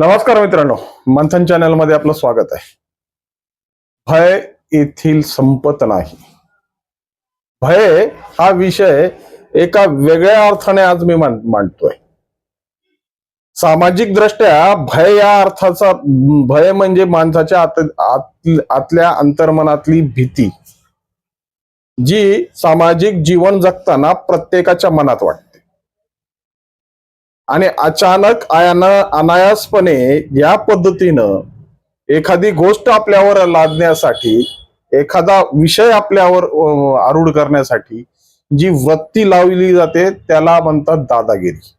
नमस्कार मित्रांनो मंथन चॅनलमध्ये आपलं स्वागत आहे. भय येथील संपत नाही. भय हा विषय एका वेगळ्या अर्थाने आज मी मांडतोय. सामाजिक दृष्ट्या भय या अर्थाचा भय म्हणजे माणसाच्या आत, आत- आतल्या अंतर्मनातली भीती जी सामाजिक जीवन जगताना प्रत्येकाच्या मनात वाटते. आणि अचानक आयान अनायासपणे या पद्धतीनं एखादी गोष्ट आपल्यावर लादण्यासाठी एखादा विषय आपल्यावर आरूढ करण्यासाठी जी वृत्ती लावली जाते त्याला म्हणतात दादागिरी.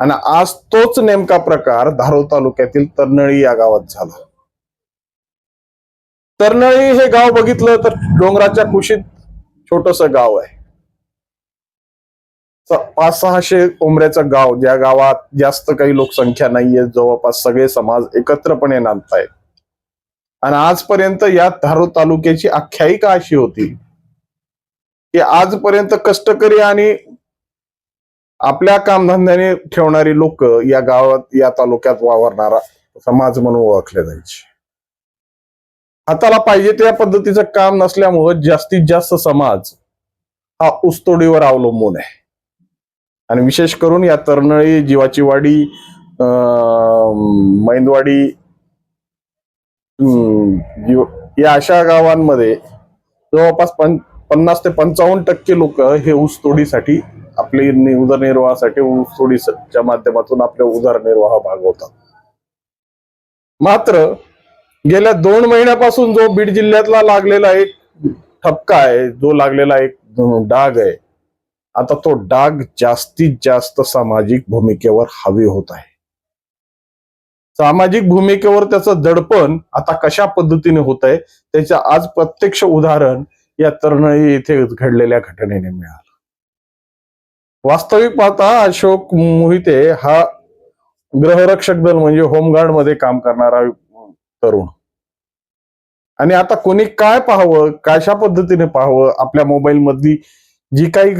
आणि आज तोच नेमका प्रकार धारोळ तालुक्यातील तरनळी या गावात झाला. तरनळी हे गाव बघितलं तर डोंगराच्या कुशीत छोटस गाव आहे. पाच सहाशे कोंबड्याचं गाव ज्या गावात जास्त काही लोकसंख्या नाहीये जवळपास सगळे समाज एकत्रपणे नांदतायत. आणि आजपर्यंत या धारो तालुक्याची आख्यायिका अशी होती की आजपर्यंत कष्टकरी आणि आपल्या कामधंद्याने ठेवणारी लोक या गावात या तालुक्यात वावरणारा समाज म्हणून ओळखले जायचे. हाताला पाहिजे त्या पद्धतीचं काम नसल्यामुळं जास्तीत जास्त समाज हा उसतोडीवर अवलंबून आहे. आणि विशेष करून या तरनळी जीवाची वाडी मैंदवाडी जीव- या अशा गावांमध्ये जवळपास पं पन्नास ते पंचावन्न टक्के लोक हे ऊसतोडीसाठी आपली उदरनिर्वाहासाठी ऊसतोडीच्या माध्यमातून आपले उदरनिर्वाह भागवतात. मात्र गेल्या दोन महिन्यापासून जो बीड जिल्ह्यातला लागलेला एक ठपका आहे जो लागलेला एक डाग आहे आता तो डाग जास्तीत जास्त सामाजिक भूमिकेवर हवी होत आहे. सामाजिक भूमिकेवर त्याचं दडपण आता कशा पद्धतीने होत आहे त्याचं आज प्रत्यक्ष उदाहरण या तरणाई येथे घडलेल्या घटनेने मिळालं. वास्तविक पाहता अशोक मोहिते हा ग्रहरक्षक दल म्हणजे होमगार्डमध्ये काम करणारा तरुण. आणि आता कोणी काय पाहावं कशा पद्धतीने पाहावं आपल्या मोबाईल मधली जी काही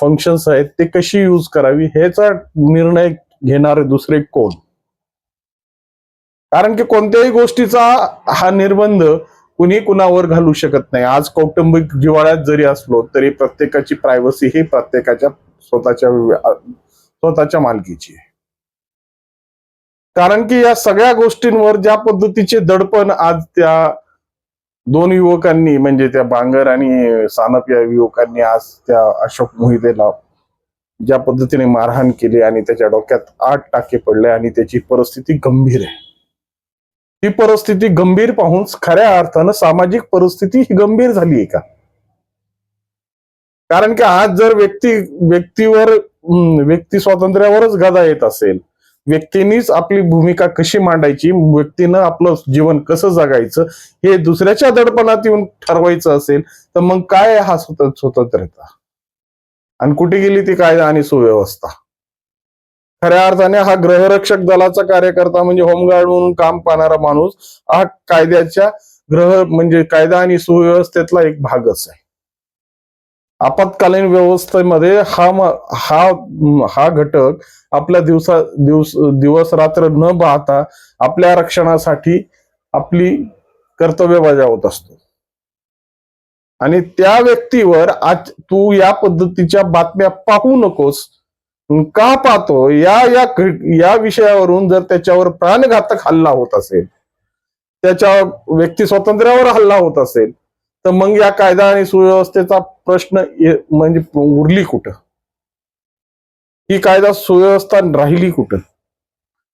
फंक्शन्स आहेत ते कशी यूज करावी ह्याचा निर्णय घेणारे दुसरे कोण? कारण की कोणत्याही गोष्टीचा हा निर्बंध कुणी कुणावर घालू शकत नाही. आज कौटुंबिक जिव्हाळ्यात जरी असलो तरी प्रत्येकाची प्रायव्हसी ही प्रत्येकाच्या स्वतःच्या स्वतःच्या मालकीची आहे. कारण की या सगळ्या गोष्टींवर ज्या पद्धतीचे दडपण आज त्या दोन युवकांनी म्हणजे त्या बांगर आणि सानप या युवकांनी आज त्या अशोक मोहितेला ज्या पद्धतीने मारहाण केली आणि त्याच्या डोक्यात आठ टाके पडले आणि त्याची परिस्थिती गंभीर आहे. ही परिस्थिती गंभीर पाहून खऱ्या अर्थानं सामाजिक परिस्थिती ही गंभीर झाली आहे का? कारण की आज जर व्यक्ती व्यक्तीवर व्यक्ती स्वातंत्र्यावरच गदा येत असेल व्यक्तींनीच आपली भूमिका कशी मांडायची व्यक्तीनं आपलं जीवन कसं जगायचं हे दुसऱ्याच्या दडपणात येऊन ठरवायचं असेल तर मग काय हा स्वतंत्रता? आणि कुठे गेली ती कायदा आणि सुव्यवस्था? खऱ्या अर्थाने हा ग्रहरक्षक दलाचा कार्यकर्ता म्हणजे होमगार्ड म्हणून काम पाहणारा माणूस हा कायद्याच्या ग्रह म्हणजे कायदा आणि सुव्यवस्थेतला एक भागच आहे. आपत्कालीन व्यवस्थेमध्ये हा हा हा घटक आपल्या दिवसा दिवस दिवस रात्र न पाहता आपल्या रक्षणासाठी आपली कर्तव्य बजावत असतो. आणि त्या व्यक्तीवर आज तू या पद्धतीच्या बातम्या पाहू नकोस का पाहतो? या या या विषयावरून जर त्याच्यावर प्राणघातक हल्ला होत असेल त्याच्या व्यक्ती स्वातंत्र्यावर हल्ला होत असेल तर मग या कायदा आणि सुव्यवस्थेचा प्रश्न म्हणजे उरली कुठं? ही कायदा सुव्यवस्था राहिली कुठं?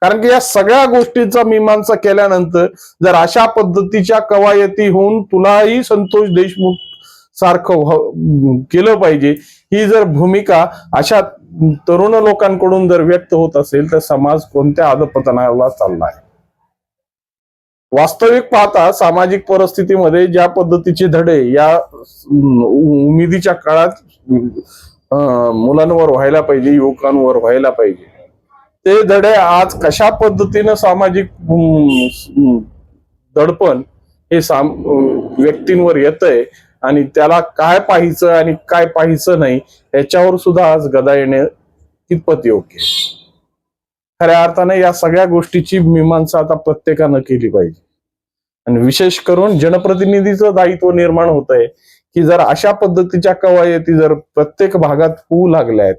कारण की या सगळ्या गोष्टींचा मीमांसा केल्यानंतर जर अशा पद्धतीच्या कवायती होऊन तुलाही संतोष देशमुख सारखं केलं पाहिजे ही जर भूमिका अशा तरुण लोकांकडून जर व्यक्त होत असेल तर समाज कोणत्या अधपतनाला चालला आहे? वास्तविक पाहता सामाजिक परिस्थितीमध्ये ज्या पद्धतीचे धडे या उमेदीच्या काळात मुलांवर व्हायला पाहिजे युवकांवर व्हायला पाहिजे. ते धडे आज कशा पद्धतीनं सामाजिक दडपण हे साम व्यक्तींवर येतंय आणि त्याला काय पाहायचं आणि काय पाहायचं नाही याच्यावर सुद्धा आज गदा येणे कितपत योग्य आहे? खऱ्या अर्थाने या सगळ्या गोष्टीची मीमांसा आता प्रत्येकानं केली पाहिजे. आणि विशेष करून जनप्रतिनिधीचं दायित्व निर्माण होत आहे की जर अशा पद्धतीच्या कवायती जर प्रत्येक भागात होऊ लागल्या आहेत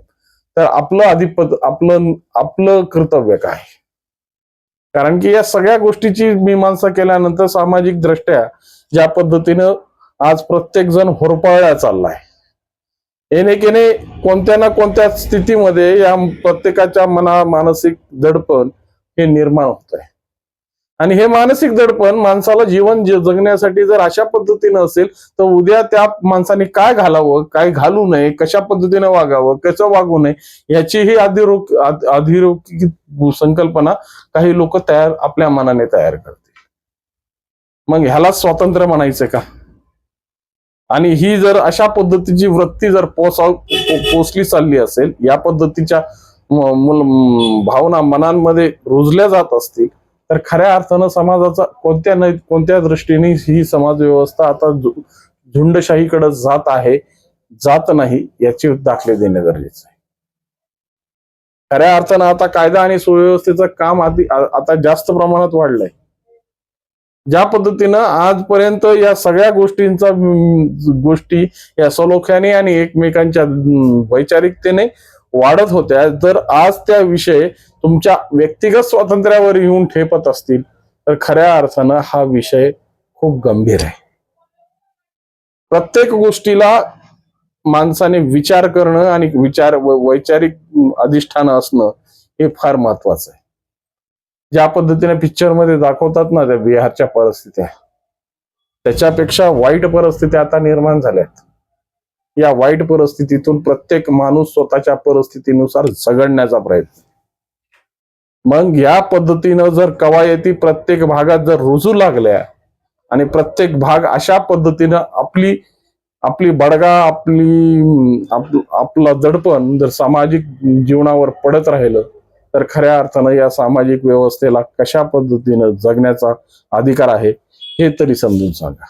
तर आपलं अधिपत आपलं आपलं कर्तव्य काय? कारण की या सगळ्या गोष्टीची मीमांसा केल्यानंतर सामाजिक दृष्ट्या ज्या पद्धतीनं आज प्रत्येक जण होरपाळल्या चाललाय येणे केने कोणत्या ना कोणत्या स्थितीमध्ये या प्रत्येकाच्या मना मानसिक दडपण हे निर्माण होत आहे आणि हे मानसिक दडपण माणसाला जीवन जगण्यासाठी जर अशा पद्धतीनं असेल तर उद्या त्या माणसाने काय घालावं काय घालू नये कशा पद्धतीने वागावं कसं वागू नये याचीही अधिरोग अध- संकल्पना काही लोक तयार आपल्या मनाने तयार करतील. मग ह्याला स्वातंत्र्य म्हणायचं का? आणि ही जर अशा पद्धतीची वृत्ती जर पोसाव पोचली चालली असेल या पद्धतीच्या भावना मनांमध्ये रुजल्या जात असतील तर खऱ्या अर्थानं समाजाचा कोणत्या नाही कोणत्या दृष्टीने ही समाज व्यवस्था आता झुंडशाहीकडे जात आहे जात नाही याचे दाखले देणे गरजेचं आहे. खऱ्या अर्थानं आता कायदा आणि सुव्यवस्थेचं काम आधी आता जास्त प्रमाणात वाढलंय. ज्या पद्धतीनं आजपर्यंत या सगळ्या गोष्टींचा गोष्टी या सलोख्याने आणि एकमेकांच्या वैचारिकतेने वाढत होत्या जर आज त्या विषय तुमच्या व्यक्तिगत स्वातंत्र्यावर येऊन ठेपत असतील तर खऱ्या अर्थानं हा विषय खूप गंभीर आहे. प्रत्येक गोष्टीला माणसाने विचार करणं आणि विचार वैचारिक अधिष्ठान असणं हे फार महत्वाचं आहे. ज्या पद्धतीने पिक्चरमध्ये दाखवतात ना त्या बिहारच्या परिस्थित्या त्याच्यापेक्षा वाईट परिस्थिती आता निर्माण झाल्यात. या वाईट परिस्थितीतून प्रत्येक माणूस स्वतःच्या परिस्थितीनुसार झगडण्याचा प्रयत्न. मग या पद्धतीनं जर कवायती प्रत्येक भागात जर रुजू लागल्या आणि प्रत्येक भाग अशा पद्धतीनं आपली आपली बडगा आपली आप- आपलं दडपण जर सामाजिक जीवनावर पडत राहिलं तर खऱ्या अर्थानं या सामाजिक व्यवस्थेला कशा पद्धतीनं जगण्याचा अधिकार आहे हे तरी समजून सांगा.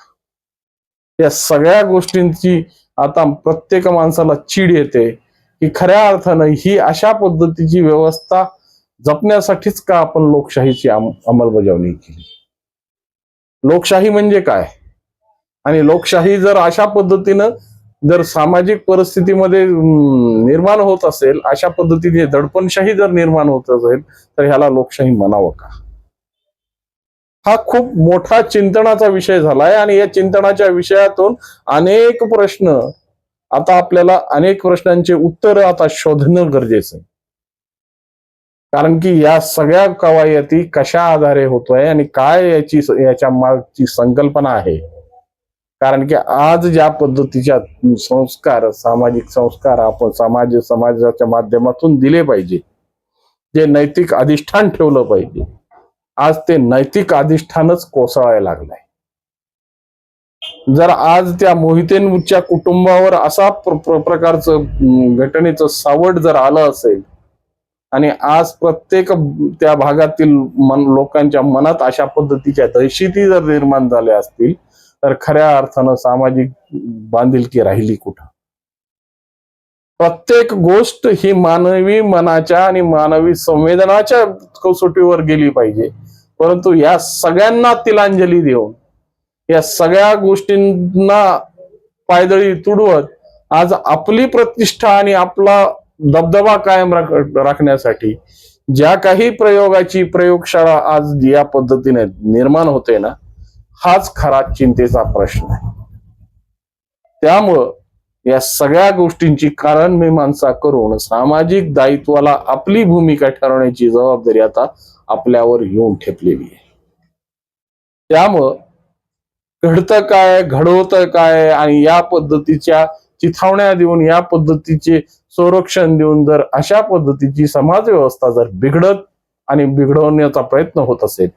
या सगळ्या गोष्टींची आता प्रत्येक माणसाला चीड येते की खऱ्या अर्थानं ही अशा पद्धतीची व्यवस्था जपण्यासाठीच का आपण लोकशाहीची अंमलबजावणी केली? लोकशाही म्हणजे काय? आणि लोकशाही जर अशा पद्धतीनं जर सामाजिक परिस्थितीमध्ये निर्माण होत असेल अशा पद्धतीने दडपणशाही जर निर्माण होत असेल तर ह्याला लोकशाही म्हणावं का? हा खूप मोठा चिंतनाचा विषय झालाय आणि या चिंतनाच्या विषयातून अनेक प्रश्न आता आपल्याला अनेक प्रश्नांचे उत्तर आता शोधणं गरजेचं आहे. कारण की या सगळ्या कवायती कशा आधारे होतोय आणि काय याची याच्या मागची संकल्पना आहे? कारण की आज ज्या पद्धतीच्या संस्कार सामाजिक संस्कार आपण समाज समाजाच्या माध्यमातून दिले पाहिजे जे नैतिक अधिष्ठान ठेवलं पाहिजे आज ते नैतिक अधिष्ठानच कोसळायला लागलंय. जर आज त्या मोहितेंच्या कुटुंबावर असा प्र- प्र- प्रकारचं घटनेचं सावट जर आलं असेल आणि आज प्रत्येक त्या भागातील मन लोकांच्या मनात अशा पद्धतीच्या दहशती जर निर्माण झाल्या असतील तर खऱ्या अर्थानं सामाजिक बांधिलकी राहिली कुठं? प्रत्येक गोष्ट ही मानवी मनाच्या आणि मानवी संवेदनाच्या कसोटीवर गेली पाहिजे. परंतु या सगळ्यांना तिलांजली देऊन या सगळ्या गोष्टींना पायदळी तुडवत आज आपली प्रतिष्ठा आणि आपला दबदबा कायम राखण्यासाठी ज्या काही प्रयोगाची प्रयोगशाळा आज या पद्धतीने निर्माण होते ना हाच खरा चिंतेचा प्रश्न आहे. त्यामुळं या सगळ्या गोष्टींची कारण मीमांसा करून सामाजिक दायित्वाला आपली भूमिका ठरवण्याची जबाबदारी आता आपल्यावर येऊन ठेपलेली आहे. त्यामुळं घडतं काय घडवतं काय आणि या पद्धतीच्या चिथावण्या देऊन या पद्धतीचे संरक्षण देऊन जर अशा पद्धतीची समाज व्यवस्था जर बिघडत आणि बिघडवण्याचा प्रयत्न होत असेल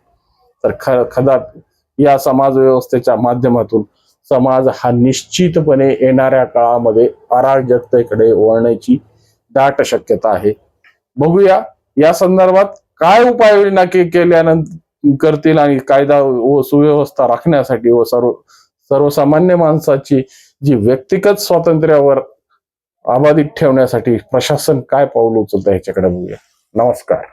तर ख खदा या समाज व्यवस्थेच्या माध्यमातून समाज हा निश्चितपणे येणाऱ्या काळामध्ये अराजकतेकडे वळण्याची दाट शक्यता आहे. बघूया या संदर्भात काय उपाययोजना केल्यानंतर करतील आणि कायदा व सुव्यवस्था राखण्यासाठी व सर्व सर्वसामान्य माणसाची जी व्यक्तिगत स्वातंत्र्यावर अबाधित ठेवण्यासाठी प्रशासन काय पाऊल उचलतं ह्याच्याकडे बघूया. नमस्कार.